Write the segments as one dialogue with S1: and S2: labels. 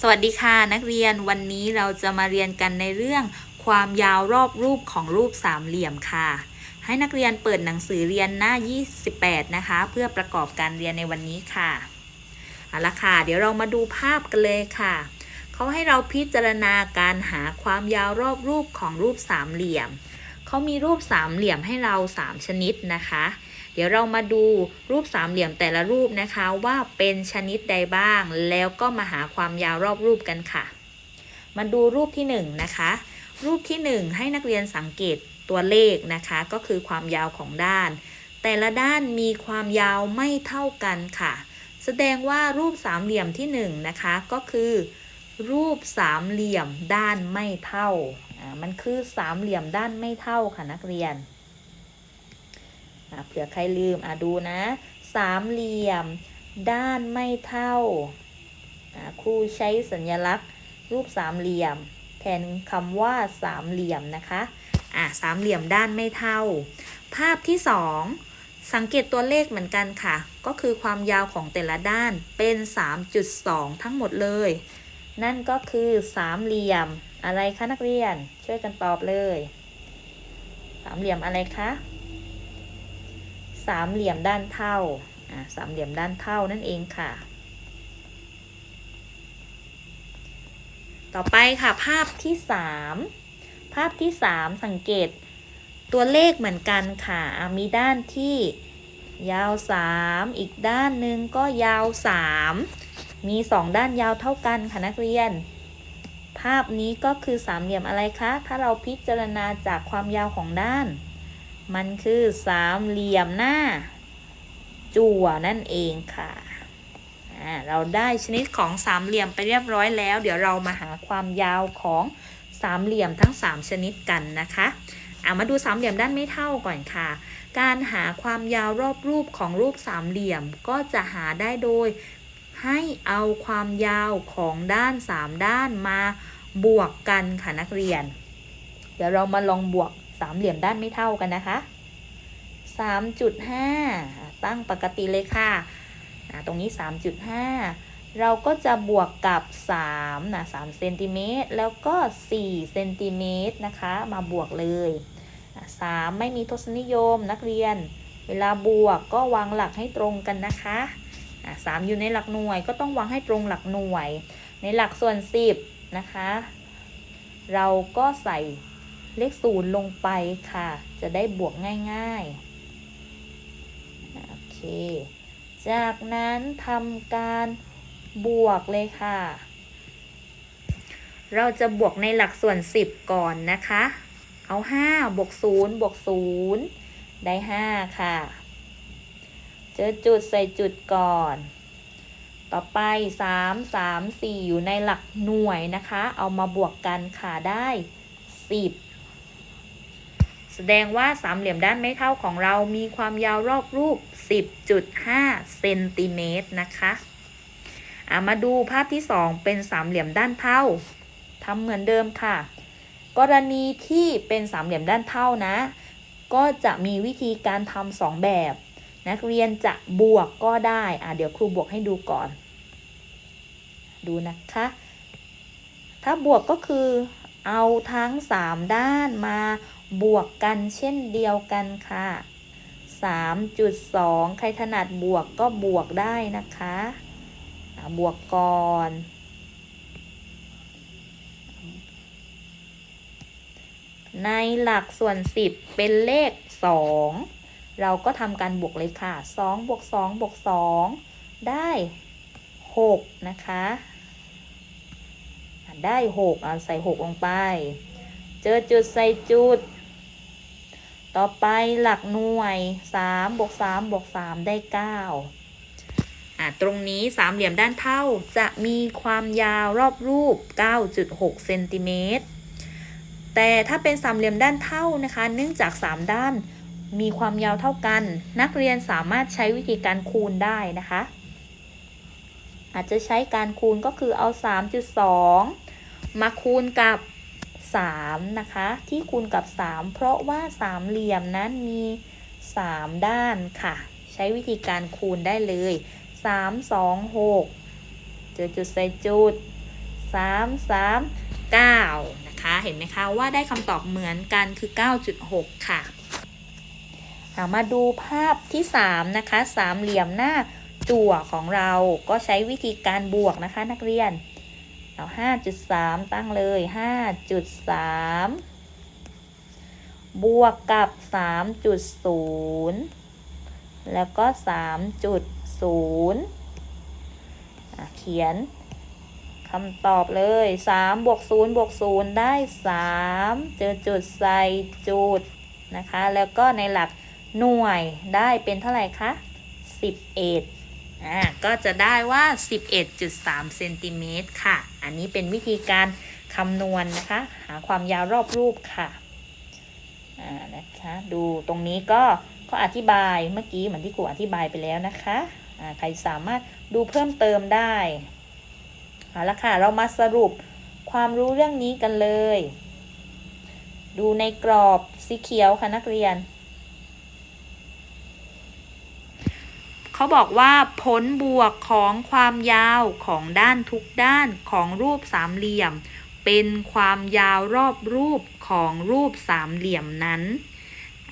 S1: สวัสดีค่ะนักเรียนวันนี้เราจะมาเรียนกันในเรื่อง ความยาวรอบรูปของรูปสามเหลี่ยมค่ะ ให้นักเรียนเปิดหนังสือเรียนหน้า 28 นะคะ เพื่อประกอบการเรียนในวันนี้ค่ะเอาละค่ะ เดี๋ยวเรามาดูภาพกันเลยค่ะเขาให้เราพิจารณาการหาความยาวรอบรูปของรูปสามเหลี่ยมเขามีรูปสามเหลี่ยมให้เรา 3 ชนิดนะคะ เดี๋ยวเรามาดูรูปสามเหลี่ยมแต่ละรูปนะคะว่าเป็นชนิดใดบ้าง แล้วก็มาหาความยาวรอบรูปกันค่ะ มาดูรูปที่1นงนะคะ รูปที่ 1 ให้นักเรียนสังเกตตัวเลขนะคะ ก็คือความยาวของด้าน แต่ละด้านมีความยาวไม่เท่ากันค่ะ แสดงว่ารูปสามเหลี่ยมที่1นงนะคะก็คือ รูปสามเหลี่ยมด้านไม่เท่ามันคือสามเหลี่ยมด้านไม่เท่าค่ะนักเรียน เผื่อใครลืมอะดูนะ สามเหลี่ยม ด้านไม่เท่าครูใช้สัญลักษณ์ รูปสามเหลี่ยม แทนคำว่าสามเหลี่ยมนะคะอะสามเหลี่ยมด้านไม่เท่า ภาพที่สองสังเกตตัวเลขเหมือนกันค่ะ ก็คือความยาวของแต่ละด้านเป็น 3.2 ทั้งหมดเลย นั่นก็คือสามเหลี่ยมอะไรคะนักเรียน ช่วยกันตอบเลย สามเหลี่ยมอะไรคะ สามเหลี่ยมด้านเท่าอ่าสามเหลี่ยมด้านเท่านั่นเองค่ะ ต่อไปค่ะภาพที่สามภาพที่สามสังเกตตัวเลขเหมือนกันค่ะอะมีด้านที่ยาวสามอีกด้านหนึ่งก็ยาวสามมีสองด้านยาวเท่ากันค่ะนักเรียน ภาพนี้ก็คือสามเหลี่ยมอะไรคะ ถ้าเราพิจารณาจากความยาวของด้าน มันคือสามเหลี่ยมหน้า จั่วนั่นเองค่ะเราได้ชนิดของสามเหลี่ยมไปเรียบร้อยแล้ว เดี๋ยวเรามาหาความยาวของสามเหลี่ยมทั้ง 3 ชนิดกันนะคะอามาดูสามเหลี่ยมด้านไม่เท่าก่อนค่ะ การหาความยาวรอบรูปของรูปสามเหลี่ยมก็จะหาได้โดย ให้เอาความยาวของด้าน 3 ด้านมาบวกกันค่ะนักเรียน เดี๋ยวเรามาลองบวกามเหลี่ยมด้านไม่เท่ากันนะคะ 3.5 ตั้งปกติเลยค่ะตรงนี้ 3.5 เราก็จะบวกกับ3นะ3เซนติเมตรแล้วก็4เซนติเมตรนะคะ มาบวกเลยอ่า3ไม่มีทศนิยมนักเรียน เวลาบวกก็วางหลักให้ตรงกันนะคะอ่า3อยู่ในหลักหน่วยก็ต้องวางให้ตรงหลักหน่วย ในหลักส่วน 10 นะคะ เราก็ใส่ เลขศูนย์ลงไปค่ะ จะได้บวกง่ายๆ โอเค จากนั้นทำการบวกเลยค่ะ เราจะบวกในหลักส่วน 10 ก่อนนะคะ เอา 5 บวก 0 บวก 0 ได้ 5 ค่ะ เจอจุดใส่จุดก่อนต่อไป 3 3 4 อยู่ในหลักหน่วยนะคะ เอามาบวกกันค่ะได้ 10 แสดงว่าสามเหลี่ยมด้านไม่เท่าของเรามีความยาวรอบรูป 10.5 เซนติเมตรนะคะมาดูภาพที่ 2 เป็นสามเหลี่ยมด้านเท่าทำเหมือนเดิมค่ะ กรณีที่เป็นสามเหลี่ยมด้านเท่านะ ก็จะมีวิธีการทำสองแบบ นักเรียนจะบวกก็ได้อะเดี๋ยวครูบวกให้ดูก่อน ดูนะคะ ถ้าบวกก็คือเอาทั้ง 3 ด้านมา บวกกันเช่นเดียวกันค่ะ 3.2 ใครถนัดบวกก็บวกได้นะคะ บวกก่อนในหลักส่วน 10 เป็นเลข 2 เราก็ทำการบวกเลยค่ะ 2 บวก 2 บวก 2 ได้ 6 นะคะอะได้ 6 เอาใส่ 6 ลงไป เจอจุดใส่จุด ต่อไปหลักหน่วย3บวก3บวก3ได้9อะตรงนี้สามเหลี่ยมด้านเท่าจะมีความยาวรอบรูป 9.6เซนติเมตร แต่ถ้าเป็นสามเหลี่ยมด้านเท่านะคะ เนื่องจาก 3 ด้านมีความยาวเท่ากัน นักเรียนสามารถใช้วิธีการคูณได้นะคะ อาจจะใช้การคูณก็คือเอา 3.2 มาคูณกับ 3 นะคะ ที่คูณกับ 3 เพราะว่าสามเหลี่ยมนั้นมี 3 ด้านค่ะ ใช้วิธีการคูณได้เลย 3 2 6เจอจุดใส่จุด 3 3 9 นะคะ เห็นไหมคะว่าได้คำตอบเหมือนกันคือ 9.6 ค่ะเอามาดูภาพที่ 3 นะคะ สามเหลี่ยมหน้าจั่วของเราก็ใช้วิธีการบวกนะคะนักเรียน เอา5.3ตั้งเลย5.3บวกกับ3.0แล้วก็3.0อะเขียนคำตอบเลย3บวก0บวก0ได้3เจอจุดใส่จุดนะคะ แล้วก็ในหลักหน่วยได้เป็นเท่าไหร่คะ11อ่าก็จะได้ว่า 11.3เซนติเมตรค่ะ อันนี้เป็นวิธีการคำนวณนนะคะ หาความยาวรอบรูปค่ะอ่านะคะดูตรงนี้ก็ก็อธิบายเมื่อกี้เหมือนที่ครูอธิบายไปแล้วนะคะอ่าใครสามารถดูเพิ่มเติมได้เอาละค่ะ เรามาสรุปความรู้เรื่องนี้กันเลย ดูในกรอบสีเขียวค่ะนักเรียน เขาบอกว่าผลบวกของความยาวของด้านทุกด้านของรูปสามเหลี่ยม เป็นความยาวรอบรูปของรูปสามเหลี่ยมนั้น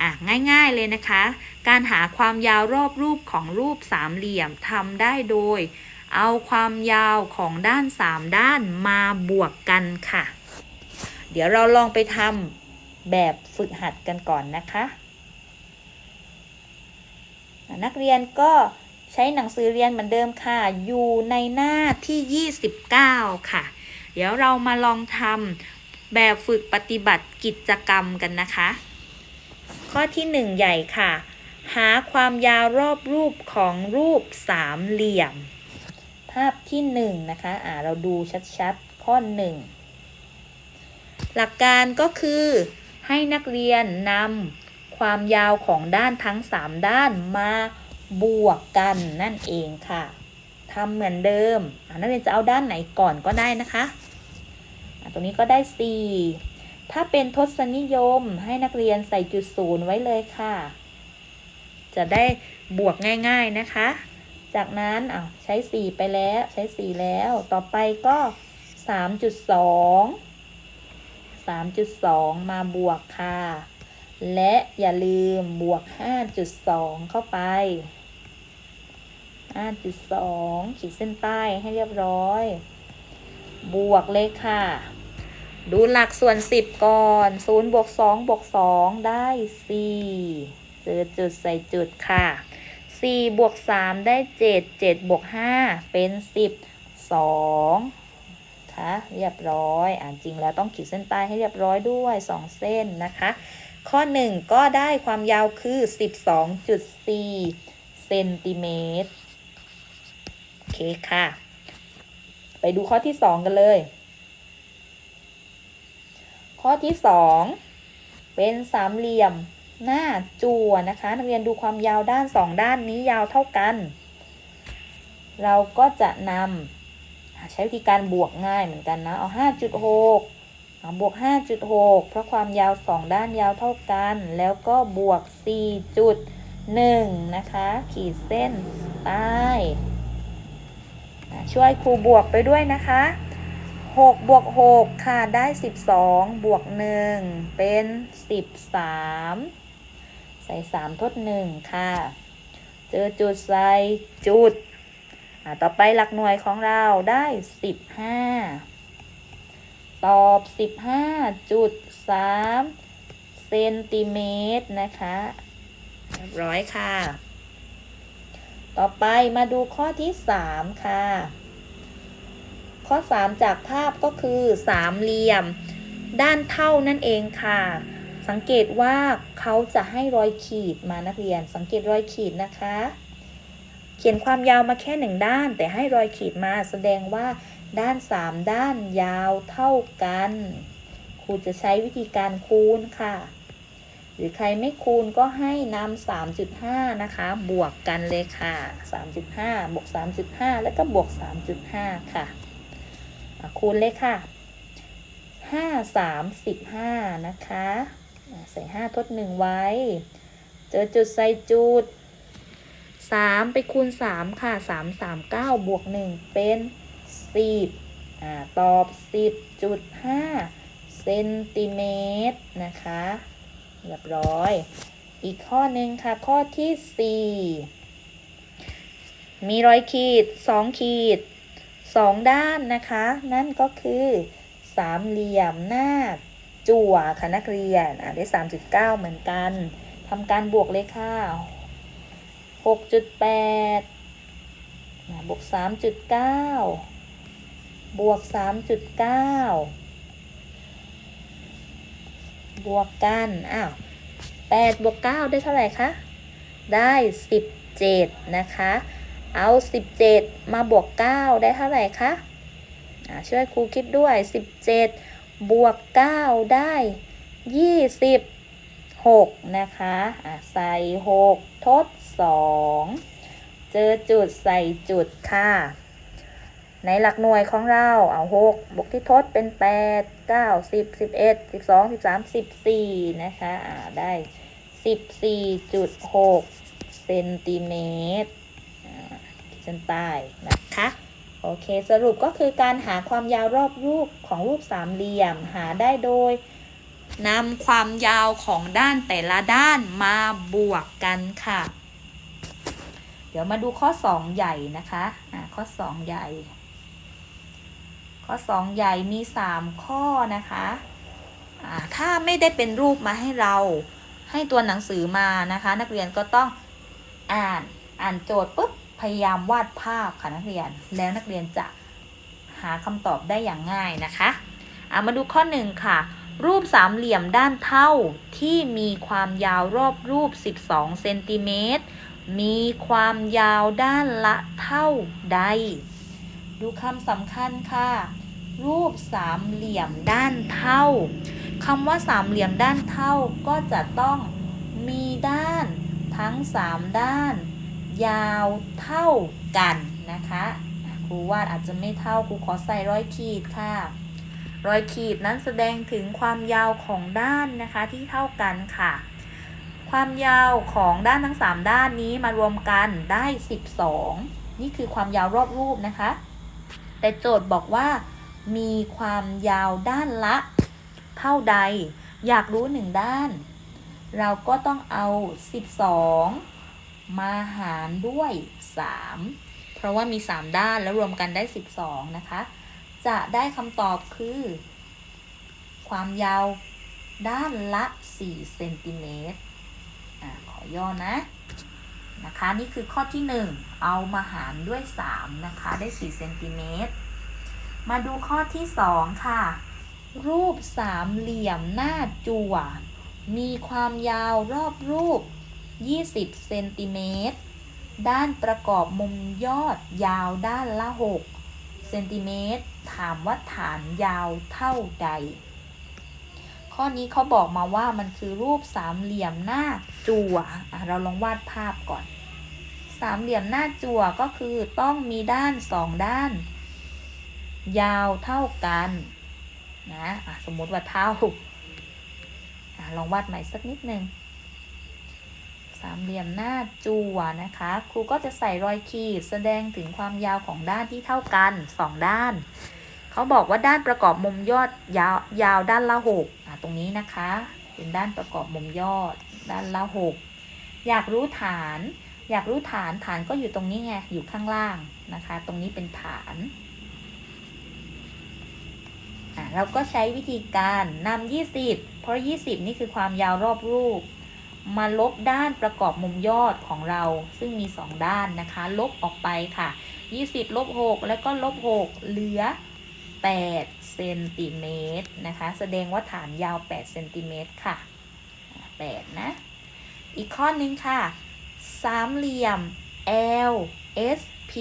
S1: อะง่ายๆเลยนะคะ การหาความยาวรอบรูปของรูปสามเหลี่ยมทำได้โดย เอาความยาวของด้านสามด้านมาบวกกันค่ะ เดี๋ยวเราลองไปทำแบบฝึกหัดกันก่อนนะคะอะ นักเรียนก็ใช้หนังสือเรียนเหมือนเดิมค่ะ อยู่ในหน้าที่ 29 ค่ะ เดี๋ยวเรามาลองทำแบบฝึกปฏิบัติกิจกรรมกันนะคะ ข้อที่ 1 ใหญ่ค่ะ หาความยาวรอบรูปของรูปสามเหลี่ยม ภาพที่ 1 นะคะ อ่า เราดูชัดๆ ข้อ 1 หลักการก็คือให้นักเรียนนำ ความยาวของด้านทั้ง 3 ด้านมาบวกกันนั่นเองค่ะทำเหมือนเดิมนักเรียนจะเอาด้านไหนก่อนก็ได้นะคะตรงนี้ก็ได้ 4 ถ้าเป็นทศนิยมให้นักเรียนใส่จุดศูนย์ไว้เลยค่ะ จะได้บวกง่าย ๆนะคะ จากนั้นอาใช้ 4 ไปแล้วใช้ 4 แล้ว ต่อไปก็ 3.2 3.2 มาบวกค่ะ และอย่าลืมบวก 5.2 เข้าไป 5.2 ขีดเส้นใต้ให้เรียบร้อย บวกเลยค่ะ ดูหลักส่วน 10 ก่อน 0 บวก 2 บวก 2 ได้ 4 เจอจุดใส่จุดค่ะ 4 บวก 3 ได้ 7 7 บวก 5 เป็น12ค่ะเรียบร้อย อ่านจริงแล้วต้องขีดเส้นใต้ให้เรียบร้อยด้วย 2 เส้นนะคะ ข้อ 1 ก็ได้ความยาวคือ 12.4 เซนติเมตร โอเคค่ะ ไปดูข้อที่ 2 กันเลย ข้อที่ 2 เป็นสามเหลี่ยมหน้าจั่วนะคะ นักเรียนดูความยาวด้าน 2 ด้านนี้ยาวเท่ากัน เราก็จะนำใช้วิธีการบวกง่ายเหมือนกันนะ เอา 5.6 บวก 5.6 เพราะความยาว 2 ด้านยาวเท่ากัน แล้วก็บวก 4.1 นะคะ ขีดเส้นใต้ช่วยครูบวกไปด้วยนะคะ 6 บวก 6 ค่ะ ได้ 12 บวก 1 เป็น 13 ใส่ 3 ทด 1 ค่ะ เจอจุดใส่จุด ต่อไปหลักหน่วยของเราได้ 15 ตอบ 15.3เซนติเมตรนะคะเรียบร้อยค่ะ ต่อไปมาดูข้อที่ 3 ค่ะ ข้อ 3 จากภาพก็คือสามเหลี่ยม ด้านเท่านั่นเองค่ะ สังเกตว่าเขาจะให้รอยขีดมานักเรียน สังเกตรอยขีดนะคะ เขียนความยาวมาแค่หนึ่งด้าน แต่ให้รอยขีดมาแสดงว่า ด้าน 3 ด้านยาวเท่ากัน ครูจะใช้วิธีการคูณค่ะ หรือใครไม่คูณก็ให้นำ3.5 นะคะ บวกกันเลยค่ะ 3.5 บวก 3.5 แล้วก็บวก 3.5 ค่ะอะคูณเลยค่ะ 5 3 15 นะคะอะใส่ 5 ทด 1 ไว้ เจอจุดใส่จุด 3 ไปคูณ 3 ค่ะ 3 3 9 บวก 1 เป็น 10อ่าตอบ 10.5 เซนติเมตรนะคะ เรียบร้อย อีกข้อหนึ่งค่ะ ข้อที่ 4 มีรอยขีด 2 ขีด 2 ด้านนะคะ นั่นก็คือสามเหลี่ยมหน้าจั่วค่ะนักเรียนอะได้ 3.9 เหมือนกันทำการบวกเลยค่ะ 6.8อะบวก 3.9 บวก 3.9 บวกกัน อ้าว8บวก 9 ได้เท่าไหร่คะ ได้ 17 นะคะ เอา 17 มาบวก 9 ได้เท่าไหร่คะช่วยครูคิดด้วย 17 บวก 9 ได้ 26 นะคะอ่าใส่ 6 ทด 2 เจอจุดใส่จุดค่ะ ในหลักหน่วยของเราเอา6บวกที่ทดเป็น8 9 10 11 12 13 14นะคะอ่าได้14.6เซนติเมตรขีดเส้นใต้นะคะโอเคสรุปก็คือการหาความยาวรอบรูปของรูปสามเหลี่ยมหาได้โดยนำความยาวของด้านแต่ละด้านมาบวกกันค่ะ เดี๋ยวมาดูข้อ 2 ใหญ่นะคะ อ่า ข้อ 2 ใหญ่ ข้อ 2 ใหญ่มี 3 ข้อนะคะถ้าไม่ได้เป็นรูปมาให้เรา ให้ตัวหนังสือมานะคะ นักเรียนก็ต้องอ่านอ่านโจทย์ปุ๊บพยายามวาดภาพค่ะนักเรียน แล้วนักเรียนจะหาคำตอบได้อย่างง่ายนะคะามาดูข้อ1ค่ะ รูปสามเหลี่ยมด้านเท่าที่มีความยาวรอบรูป 12 เซนติเมตร มีความยาวด้านละเท่าใด ดูคำสำคัญค่ะ รูปสามเหลี่ยมด้านเท่าคำว่าสามเหลี่ยมด้านเท่าก็จะต้องมีด้านทั้งสามด้าน ยาวเท่ากันนะคะครูวาดอาจจะไม่เท่าครูขอใส่ร้อยขีดค่ะร้อยขีดนั้นแสดงถึงความยาวของด้านนะคะที่เท่ากันค่ะ ความยาวของด้านทั้ง 3 ด้านนี้มารวมกันได้ 12 นี่คือความยาวรอบรูปนะคะ แต่โจทย์บอกว่า มีความยาวด้านละ เท่าใด อยากรู้หนึ่งด้าน เราก็ต้องเอา 12 มาหารด้วย 3 เพราะว่ามี 3 ด้านแล้วรวมกันได้ 12 นะคะ จะได้คำตอบคือ ความยาวด้านละ 4 เซนติเมตรขอย่อนะนะคะ นี่คือข้อที่ 1 เอามาหารด้วย 3 นะคะ ได้ 4 เซนติเมตร มาดูข้อที่2ค่ะ รูปสามเหลี่ยมหน้าจั่ว มีความยาวรอบรูป 20 เซนติเมตร ด้านประกอบมุมยอดยาวด้านละ 6 เซนติเมตร ถามว่าฐานยาวเท่าใด ข้อนี้เขาบอกมาว่ามันคือรูปสามเหลี่ยมหน้าจั่วอะเราลองวาดภาพก่อน สามเหลี่ยมหน้าจั่วก็คือต้องมีด้านสองด้าน ยาวเท่ากันนะอะสมมติว่าเท่าอะลองวาดใหม่สักนิดนึงสามเหลี่ยมหน้าจั่วนะคะ ครูก็จะใส่รอยขีดแสดงถึงความยาวของด้านที่เท่ากันสองด้าน เขาบอกว่าด้านประกอบมุมยอดยาวยาวด้านละหกอะตรงนี้นะคะ เป็นด้านประกอบมุมยอดด้านละหกอยากรู้ฐาน อยากรู้ฐานฐานก็อยู่ตรงนี้ไงอยู่ข้างล่างนะคะ ตรงนี้เป็นฐาน เราก็ใช้วิธีการนำ20 เพราะ 20 นี่คือความยาวรอบรูป มาลบด้านประกอบมุมยอดของเรา ซึ่งมี 2 ด้านนะคะ ลบออกไปค่ะ 20 ลบ 6 แล้วก็ลบ 6 เหลือ 8 เซนติเมตรนะคะ แสดงว่าฐานยาว 8 เซนติเมตรค่ะ 8 นะ อีกข้อนึงค่ะ สามเหลี่ยม L S P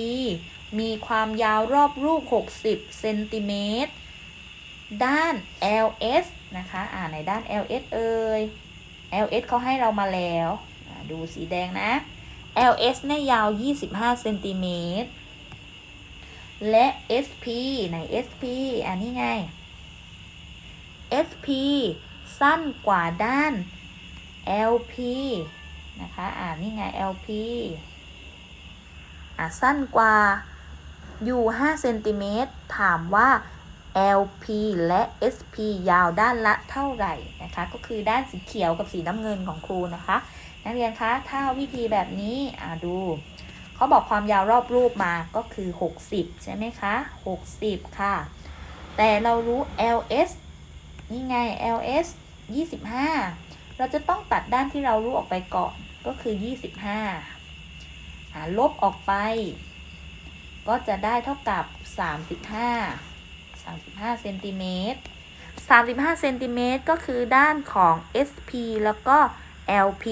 S1: มีความยาวรอบรูป 60 เซนติเมตร ด้าน L S นะคะอ่าในด้าน L S เอ่ย L S เขาให้เรามาแล้วดูสีแดงนะ L S เนี่ยยาว 25เซนติเมตรและ SP ใน SP อันนี้ไง SP สั้นกว่าด้าน LP นะคะอ่านี่ไง LP อ่าสั้นกว่าอยู่5เซนติเมตรถามว่า LP และ SP ยาวด้านละเท่าไหร่นะคะ ก็คือด้านสีเขียวกับสีน้ำเงินของครูนะคะ นักเรียนคะ ถ้าวิธีแบบนี้อ่าดูเขาบอกความยาวรอบรูปมาก็คือ 60 ใช่ไหมคะ 60 ค่ะ แต่เรารู้ LS นี่ไง LS 25 เราจะต้องตัดด้านที่เรารู้ออกไปก่อนก็คือ 25อ่าลบออกไป ก็จะได้เท่ากับ 35 35เซนติเมตร35เซนติเมตรก็คือด้านของ SP แล้วก็ LP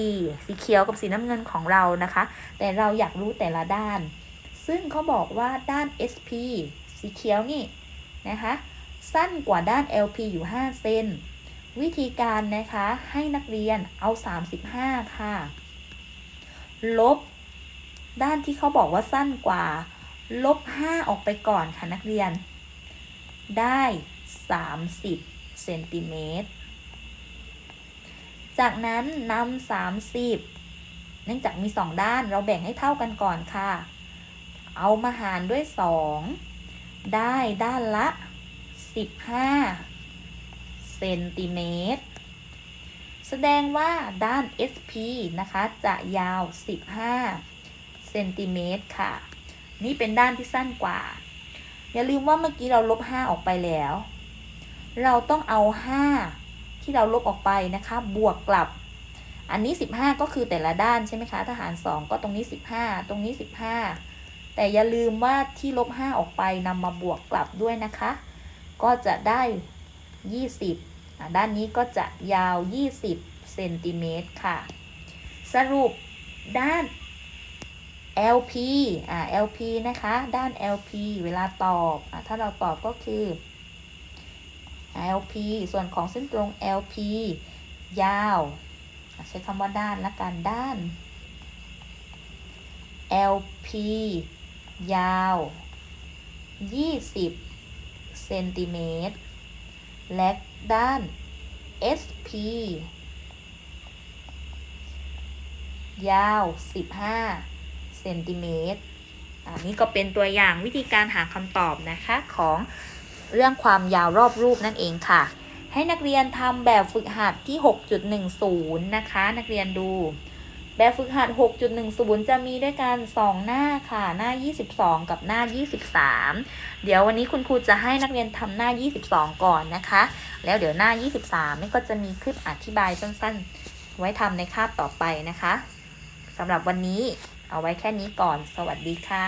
S1: สีเขียวกับสีน้ำเงินของเรานะคะ แต่เราอยากรู้แต่ละด้าน ซึ่งเขาบอกว่าด้าน SP สีเขียวนี่นะคะ สั้นกว่าด้าน LP อยู่ 5 เซน วิธีการนะคะให้นักเรียนเอา 35 ค่ะ ลบ ด้านที่เขาบอกว่าสั้นกว่า ลบ 5 ออกไปก่อนค่ะนักเรียน ได้ 30เซนติเมตร จากนั้นนำ30 เนื่องจากมี 2 ด้านเราแบ่งให้เท่ากันก่อนค่ะ เอามาหารด้วย 2 ได้ด้านละ 15เซนติเมตร แสดงว่าด้าน SP นะคะ จะยาว 15เซนติเมตรค่ะ นี่เป็นด้านที่สั้นกว่า อย่าลืมว่าเมื่อกี้เราลบ5ออกไปแล้ว เราต้องเอา5ที่เราลบออกไปนะคะ บวกกลับ อันนี้15ก็คือแต่ละด้านใช่ไหมคะทหาร2ก็ตรงนี้15ตรงนี้15แต่อย่าลืมว่าที่ลบ5ออกไปนำมาบวกกลับด้วยนะคะ ก็จะได้20อะด้านนี้ก็จะยาว 20เซนติเมตรค่ะ สรุปด้าน LP อ่า LP นะคะ ด้าน LP เวลาตอบอะถ้าเราตอบก็คือ LP ส่วนของเส้นตรง LP ยาว ใช้คำว่าด้านละกันด้าน LP ยาว 20เซนติเมตร และด้าน SP ยาว 15 เซนติเมตรอันนี้ก็เป็นตัวอย่างวิธีการหาคำตอบนะคะของเรื่องความยาวรอบรูปนั่นเองค่ะ ให้นักเรียนทำแบบฝึกหัดที่ 6.10 นะคะ นักเรียนดู แบบฝึกหัด 6.10 จะมีด้วยกัน 2 หน้าค่ะ หน้า 22 กับหน้า 23 เดี๋ยววันนี้คุณครูจะให้นักเรียนทำหน้า 22 ก่อนนะคะ แล้วเดี๋ยวหน้า 23นี่ก็จะมีคลิปอธิบายสั้นๆ ไว้ทำในคาบต่อไปนะคะสำหรับวันนี้ เอาไว้แค่นี้ก่อน สวัสดีค่ะ